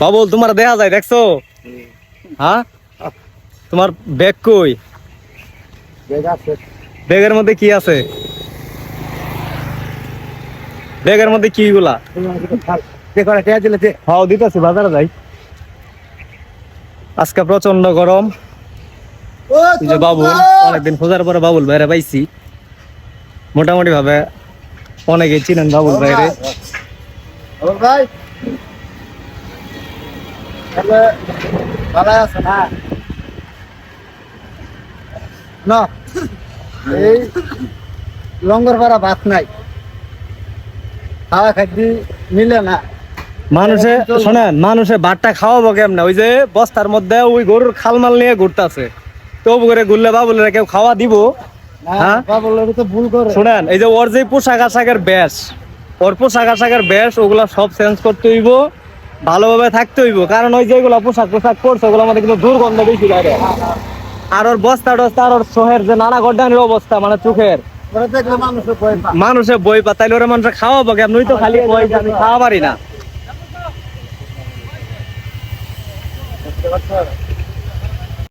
বাবুল তোমার দেখা যায় দেখছ? হ্যাঁ? তোমার ব্যাগ কই? ব্যাগের মধ্যে কি আছে? ব্যাগের মধ্যে কি গুলা হাও দিতেছি বাজারে যাই। আজকে প্রচণ্ড গরম। যে বাবুল অনেকদিন খোঁজার পরে বাবুল বাইরে পাইছি। মোটামুটি ভাবে অনেকে চিনেন বাবুল বাইরে। ভাই! তাহলে ভালো আছে না না এই লঙ্গর পাড়া ভাত নাই। খাওয়া খাদ্য মিলে না। মানুষে শোনেন মানুষে ভাতটা খাওয়াবো কেমনে? ওই যে বস্তার মধ্যে ওই গরুর খালমাল নিয়ে ঘুরতেছে। তো করে ঘুরলে বাবুলেরা কেউ খাওয়া দিব? হ্যাঁ? বাবুল ভুল করে। এই যে ওর যে পোশাক আশাকের ব্যাস ওর পোশাক আশাকের ব্যাস ওগুলা সব চেঞ্জ করতে হইব। ভালোভাবে থাকতে হইব, কারণ ওই যেগুলো পোশাক পোশাক পরছে, ওগুলো আমাদের কিন্তু দুর্গন্ধ বেশি লাগে। আর ওর বস্তা টস্তা, আর ওর শোহের যে নানা গড্ডানির অবস্থা মানে চোখের। মানুষের বই পা পাতাইলে ওরা মানুষে খাওয়াবো আমি তো খালি বই আমি খাওয়া পারি না?